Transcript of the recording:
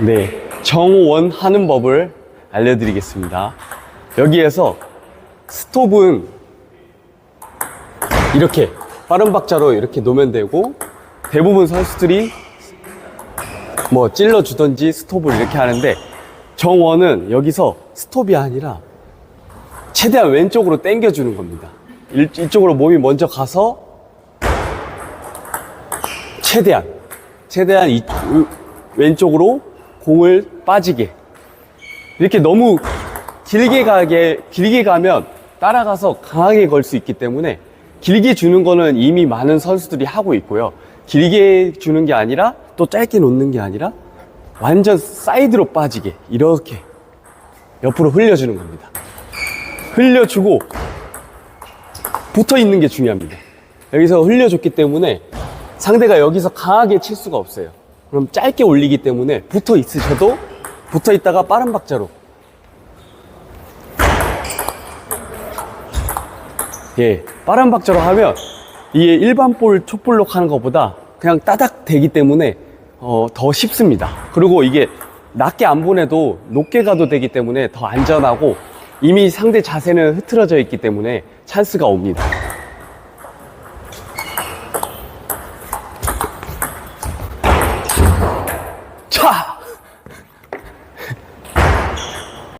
네, 정원 하는 법을 알려드리겠습니다. 여기에서 스톱은 이렇게 빠른 박자로 이렇게 놓으면 되고 대부분 선수들이 뭐 찔러주던지 스톱을 이렇게 하는데 정원은 여기서 스톱이 아니라 최대한 왼쪽으로 당겨주는 겁니다. 일- 이쪽으로 몸이 먼저 가서 최대한 최대한 이, 으- 왼쪽으로 공을 빠지게 이렇게 너무 길게 가게 길게 가면 따라가서 강하게 걸 수 있기 때문에 길게 주는 거는 이미 많은 선수들이 하고 있고요. 길게 주는 게 아니라 또 짧게 놓는 게 아니라 완전 사이드로 빠지게 이렇게 옆으로 흘려주는 겁니다. 흘려주고 붙어 있는 게 중요합니다. 여기서 흘려줬기 때문에 상대가 여기서 강하게 칠 수가 없어요. 그럼 짧게 올리기 때문에 붙어 있으셔도 붙어 있다가 빠른 박자로 예, 빠른 박자로 하면 이게 일반 볼 촉볼록 하는 것보다 그냥 따닥 되기 때문에 어, 더 쉽습니다. 그리고 이게 낮게 안 보내도 높게 가도 되기 때문에 더 안전하고 이미 상대 자세는 흐트러져 있기 때문에 찬스가 옵니다.